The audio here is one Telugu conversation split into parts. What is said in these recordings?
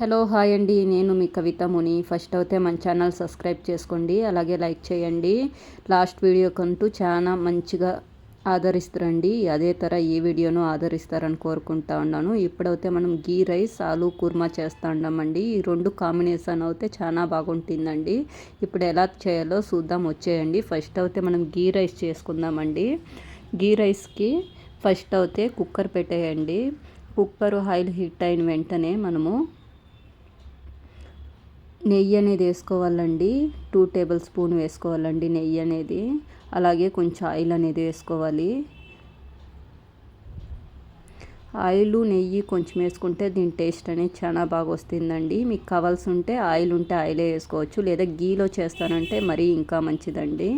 హలో హాయ్ అండి. నేను మీ కవిత ముని. ఫస్ట్ అయితే మన ఛానల్ సబ్స్క్రైబ్ చేసుకోండి. అలాగే లైక్ చేయండి. లాస్ట్ వీడియో కంటూ చాలా మంచిగా ఆదరిస్తారండి. అదే తర ఈ వీడియోను ఆదరిస్తారని కోరుకుంటా ఉన్నాను. ఇప్పుడైతే మనం గీ రైస్ ఆలు కుర్మా చేస్తూ ఉన్నామండి. ఈ రెండు కాంబినేషన్ అయితే చాలా బాగుంటుందండి. ఇప్పుడు ఎలా చేయాలో చూద్దాం. వచ్చేయండి. ఫస్ట్ అయితే మనం గీ రైస్ చేసుకుందామండి. గీ రైస్కి ఫస్ట్ అయితే కుక్కర్ పెట్టేయండి. కుక్కర్ ఆయిల్ హీట్ అయిన వెంటనే మనము నెయ్యి అనేది వేసుకోవాలండి. టూ టేబుల్ స్పూన్ వేసుకోవాలండి నెయ్యి అనేది. అలాగే కొంచెం ఆయిల్ అనేది వేసుకోవాలి. ఆయిల్ నెయ్యి కొంచెం వేసుకుంటే దీని టేస్ట్ అనేది చాలా బాగా వస్తుందండి. మీకు కావాల్సి ఉంటే ఆయిల్ ఉంటే ఆయిలే వేసుకోవచ్చు. లేదా గీలో చేస్తానంటే మరీ ఇంకా మంచిదండి.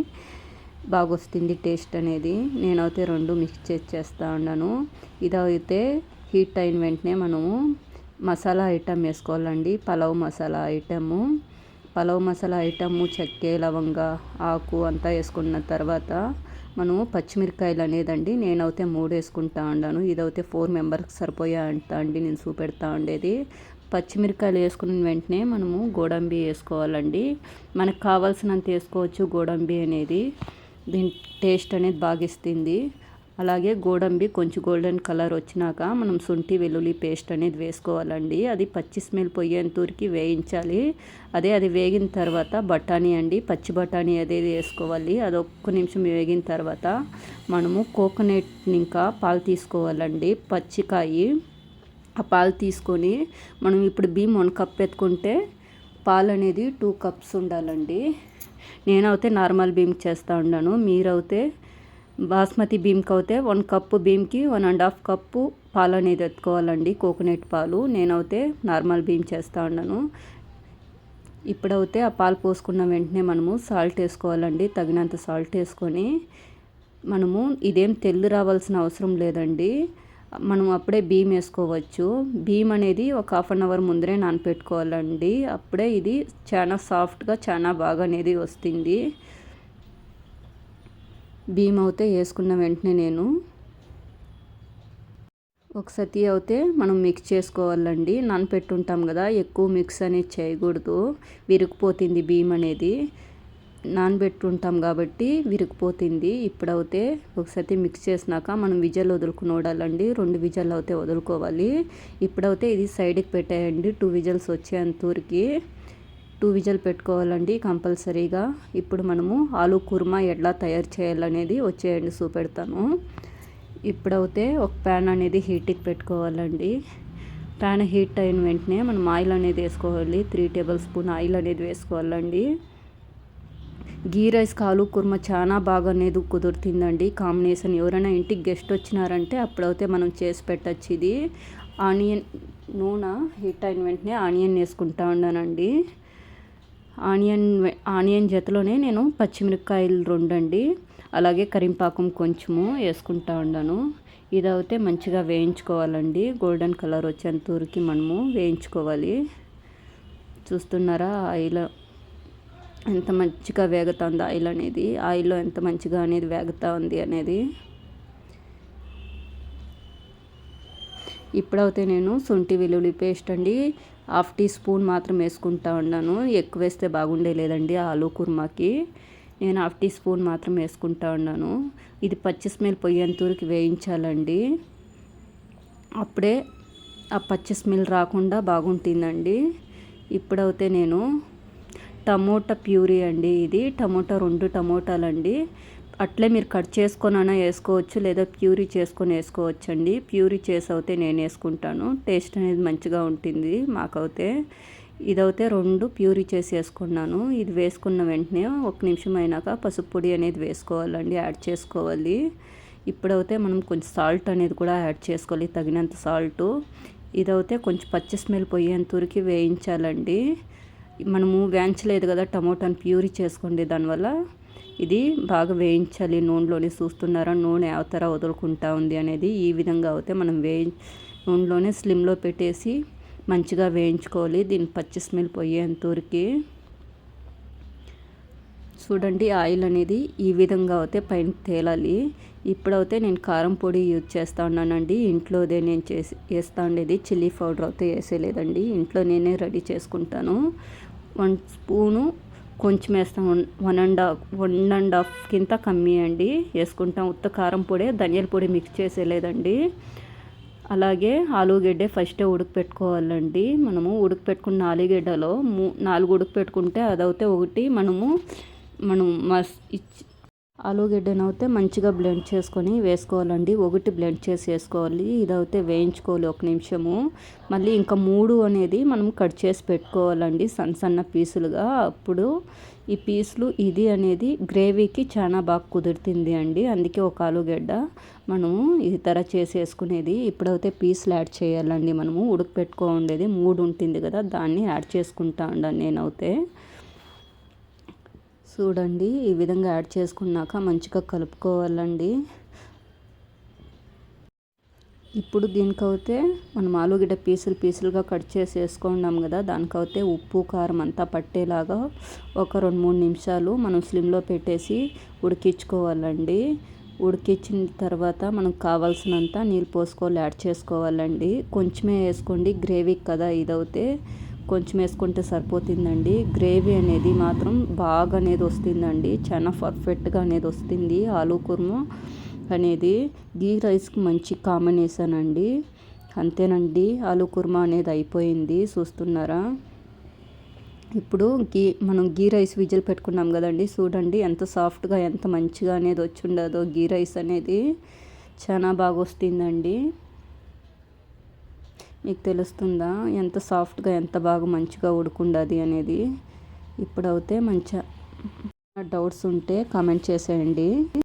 బాగా వస్తుంది టేస్ట్ అనేది. నేనైతే రెండు మిక్స్ చేసి చేస్తా ఉన్నాను. ఇదైతే హీట్ అయిన వెంటనే మనము మసాలా ఐటమ్ వేసుకోవాలండి. పలావ్ మసాలా ఐటము. పలావ్ మసాలా ఐటము చక్కె లవంగ ఆకు అంతా వేసుకున్న తర్వాత మనము పచ్చిమిరకాయలు అనేదండి. నేనైతే మూడు వేసుకుంటా ఉన్నాను ఇదైతే ఫోర్ మెంబర్కి సరిపోయా అంట అండి. నేను చూపెడతా ఉండేది. పచ్చిమిరకాయలు వేసుకున్న వెంటనే మనము గోడంబి వేసుకోవాలండి. మనకు కావాల్సినంత వేసుకోవచ్చు గోడంబి అనేది. దీని టేస్ట్ అనేది బాగా ఇస్తుంది. అలాగే గోడంబి కొంచెం గోల్డెన్ కలర్ వచ్చినాక మనం శుంఠి వెల్లుల్లి పేస్ట్ అనేది వేసుకోవాలండి. అది పచ్చి స్మెల్ పోయేంతూరికి వేయించాలి. అదే అది వేగిన తర్వాత బఠానీ అండి. పచ్చి బఠానీ అదే వేసుకోవాలి. అది ఒక్క నిమిషం వేగిన తర్వాత మనము కోకోనట్ ఇంకా పాలు తీసుకోవాలండి. పచ్చికాయి ఆ పాలు తీసుకొని మనం ఇప్పుడు బియ్యం వన్ కప్ ఎత్తుకుంటే పాలు అనేది టూ కప్స్ ఉండాలండి. నేనైతే నార్మల్ బియ్యం చేస్తూ ఉన్నాను. మీరైతే బాస్మతి బియ్యంకి అయితే వన్ కప్పు బియ్యంకి వన్ అండ్ హాఫ్ కప్పు పాలు అనేది ఎత్తుకోవాలండి కోకోనట్ పాలు. నేనైతే నార్మల్ బియ్యం చేస్తూ ఉన్నాను. ఇప్పుడైతే ఆ పాలు పోసుకున్న వెంటనే మనము సాల్ట్ వేసుకోవాలండి తగినంత సాల్ట్ వేసుకొని. మనము ఇదేం తెల్లు రావాల్సిన అవసరం లేదండి. మనం అప్పుడే బియ్యం వేసుకోవచ్చు. బియ్యం అనేది ఒక హాఫ్ అన్ అవర్ ముందరే నానపెట్టుకోవాలండి. అప్పుడే ఇది చాలా సాఫ్ట్గా చాలా బాగా అనేది వస్తుంది. భీమ్ అయితే వేసుకున్న వెంటనే నేను ఒక సతి అయితే మనం మిక్స్ చేసుకోవాలండి. నానపెట్టుంటాం కదా ఎక్కువ మిక్స్ అనేది చేయకూడదు. విరిగిపోతుంది బియ్యం అనేది. నానబెట్టుంటాం కాబట్టి విరిగిపోతుంది. ఇప్పుడైతే ఒకసారి మిక్స్ చేసినాక మనం విజల్ వదులుకుని రెండు విజల్ అయితే వదులుకోవాలి. ఇప్పుడైతే ఇది సైడ్కి పెట్టేయండి. టూ విజల్స్ వచ్చేంతూరికి టూ విజల్ పెట్టుకోవాలండి కంపల్సరీగా. ఇప్పుడు మనము ఆలు కుర్మా ఎట్లా తయారు చేయాలనేది వచ్చేయండి చూపెడతాను. ఇప్పుడైతే ఒక ప్యాన్ అనేది హీట్కి పెట్టుకోవాలండి. ప్యాన్ హీట్ అయిన వెంటనే మనం ఆయిల్ అనేది వేసుకోవాలి. త్రీ టేబుల్ స్పూన్ ఆయిల్ అనేది వేసుకోవాలండి. గీ రైస్ కాలు కుర్మ చాలా బాగా అనేది కుదురుతుందండి. కాంబినేషన్ ఎవరైనా ఇంటికి గెస్ట్ వచ్చినారంటే అప్పుడైతే మనం చేసి పెట్టచ్చు ఇది. ఆనియన్ నూనె హీట్ అయిన వెంటనే ఆనియన్ వేసుకుంటా ఉన్నానండి ఆనియన్ ఆనియన్ జతలోనే నేను పచ్చిమిరపకాయలు రెండండి. అలాగే కరింపాకం కొంచెము వేసుకుంటా ఉన్నాను ఇదైతే మంచిగా వేయించుకోవాలండి. గోల్డెన్ కలర్ వచ్చేంత వరకు మనము వేయించుకోవాలి. చూస్తున్నారా ఆయిల్ ఎంత మంచిగా వేగుతుంది ఆయిల్ అనేది. ఆయిల్లో ఎంత మంచిగా అనేది వేగుతూ ఉంది అనేది. ఇప్పుడైతే నేను శొంఠి వెల్లుల్లి పేస్ట్ అండి. హాఫ్ టీ స్పూన్ మాత్రం వేసుకుంటా ఉన్నాను. ఎక్కువ వేస్తే బాగుండే లేదండి ఆలు కుర్మాకి. నేను హాఫ్ టీ స్పూన్ మాత్రం వేసుకుంటా ఉన్నాను. ఇది పచ్చి స్మెల్ పొయ్యేంతూరికి వేయించాలండి. అప్పుడే ఆ పచ్చి స్మెల్ రాకుండా బాగుంటుందండి. ఇప్పుడైతే నేను టమోటా ప్యూరీ అండి ఇది. టమోటా రెండు టమోటాలండి. అట్లే మీరు కట్ చేసుకొనైనా వేసుకోవచ్చు లేదా ప్యూరీ చేసుకొని వేసుకోవచ్చు అండి ప్యూరీ చేసి అయితే నేను వేసుకుంటాను. టేస్ట్ అనేది మంచిగా ఉంటుంది మాకైతే. ఇదైతే రెండు ప్యూరీ చేసి వేసుకున్నాను. ఇది వేసుకున్న వెంటనే ఒక నిమిషం అయినాక పసుపు పొడి అనేది వేసుకోవాలండి యాడ్ చేసుకోవాలి. ఇప్పుడైతే మనం కొంచెం సాల్ట్ అనేది కూడా యాడ్ చేసుకోవాలి తగినంత సాల్ట్. ఇదైతే కొంచెం పచ్చి స్మెల్ పోయేంతవరకు వేయించాలండి. మనము వేయించలేదు కదా టమోటాను ప్యూరీ చేసుకోండి దానివల్ల. ఇది బాగా వేయించాలి నూనెలోనే చూస్తున్నారా నూనె అవతర వదులుకుంటా ఉంది అనేది ఈ విధంగా అయితే మనం వేయి నూనెలోనే స్లిమ్లో పెట్టేసి మంచిగా వేయించుకోవాలి. దీని పచ్చి స్మెల్ పోయేంతవరకు చూడండి ఆయిల్ అనేది ఈ విధంగా అయితే పైన తేలాలి. ఇప్పుడైతే నేను కారం పొడి యూజ్ చేస్తా ఉన్నానండి. ఇంట్లోదే నేను చేసి వేస్తా ఉండేది. చిల్లీ పౌడర్ అయితే వేసేయలేదండి. ఇంట్లో నేనే రెడీ చేసుకుంటాను. వన్ స్పూను కొంచెం వేస్తాం one and half one and half కింద కమ్మీ అండి. వేసుకుంటాం. ఉత్త కారం పొడి ధనియాల పొడి మిక్స్ చేసేలేదండి అలాగే ఆలుగడ్డ ఫస్టే ఉడకపెట్టుకోవాలండి. మనము ఉడకపెట్టుకున్న ఆలుగడ్డలో మూ నాలుగు ఉడకపెట్టుకుంటే అదైతే ఒకటి మనము మనం మస్ ఆలుగడ్డనైతే మంచిగా బ్లెండ్ చేసుకొని వేసుకోవాలండి. ఒకటి బ్లెండ్ చేసి వేసుకోవాలి. ఇదైతే వేయించుకోవాలి ఒక నిమిషము. మళ్ళీ ఇంకా మూడు అనేది మనం కట్ చేసి పెట్టుకోవాలండి సన్న సన్న పీసులుగా. అప్పుడు ఈ పీసులు ఇది అనేది గ్రేవీకి చాలా బాగా కుదురుతుంది అండి. అందుకే ఒక ఆలుగడ్డ మనము ఈ తర చేసి వేసుకునేది. ఇప్పుడైతే పీసులు యాడ్ చేయాలండి మనము. ఉడకపెట్టుకో ఉండేది మూడు ఉంటుంది కదా దాన్ని యాడ్ చేసుకుంటా ఉండను నేనైతే. చూడండి ఈ విధంగా యాడ్ చేసుకున్నాక మంచిగా కలుపుకోవాలండి. ఇప్పుడు దీనికైతే మనం ఆలుగడ్డ పీసులు పీసులుగా కట్ చేసి వేసుకున్నాం కదా దానికైతే ఉప్పు కారం అంతా పట్టేలాగా ఒక రెండు మూడు నిమిషాలు మనం స్లిమ్లో పెట్టేసి ఉడికించుకోవాలండి. ఉడికించిన తర్వాత మనకు కావాల్సినంత నీళ్ళు పోసుకోవాలి యాడ్ చేసుకోవాలండి. కొంచెమే వేసుకోండి గ్రేవీకి కదా ఇదైతే. కొంచెం వేసుకుంటే సరిపోతుందండి. గ్రేవీ అనేది మాత్రం బాగా అనేది వస్తుందండి. చాలా పర్ఫెక్ట్గా అనేది వస్తుంది. ఆలూ కుర్మా అనేది గీ రైస్కి మంచి కాంబినేషన్ అండి. అంతేనండి. ఆలూ కుర్మా అనేది అయిపోయింది. చూస్తున్నారా? ఇప్పుడు గీ మనం గీ రైస్ విజిల్ పెట్టుకున్నాం కదండి. చూడండి ఎంత సాఫ్ట్గా ఎంత మంచిగా అనేది వచ్చి ఉండదో గీ రైస్ అనేది. చాలా బాగా వస్తుందండి. మీకు తెలుస్తుందా? ఎంత సాఫ్ట్గా ఎంత బాగా మంచిగా ఉడుకుండది అనేది? ఇప్పుడైతే మంచిగా. డౌట్స్ ఉంటే కామెంట్ చేసేయండి.